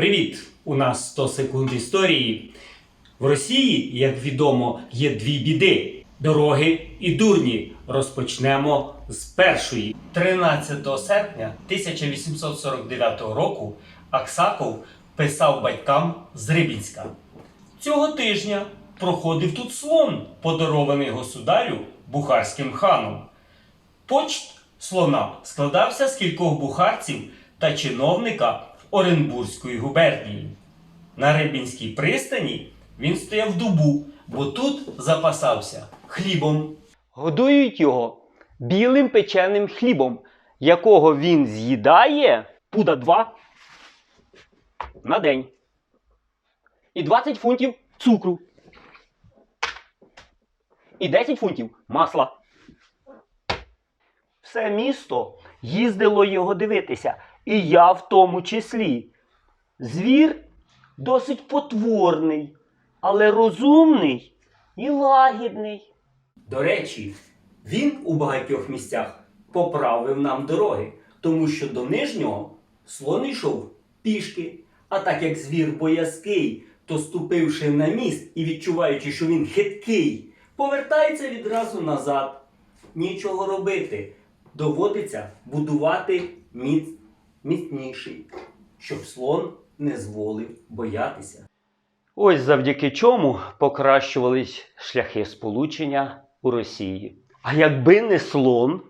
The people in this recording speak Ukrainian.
Привіт! У нас 100 секунд історії. В Росії, як відомо, є дві біди: дороги і дурні. Розпочнемо з першої. 13 серпня 1849 року Аксаков писав батькам з Рибінська. Цього тижня проходив тут слон, подарований государю бухарським ханом. Почт слона складався з кількох бухарців та чиновника Оренбурзької губернії. На Рибінській пристані він стояв в дубу, бо тут запасався хлібом. Годують його білим печеним хлібом, якого він з'їдає пуда два на день. І 20 фунтів цукру. І 10 фунтів масла. Все місто їздило його дивитися, і я в тому числі. Звір досить потворний, але розумний і лагідний. До речі, він у багатьох місцях поправив нам дороги, тому що до нижнього слон йшов пішки. А так як звір боязкий, то ступивши на міст і відчуваючи, що він хиткий, повертається відразу назад. Нічого робити. Доводиться будувати міц міцніший, щоб слон не зволив боятися. Ось завдяки чому покращувались шляхи сполучення у Росії. А якби не слон,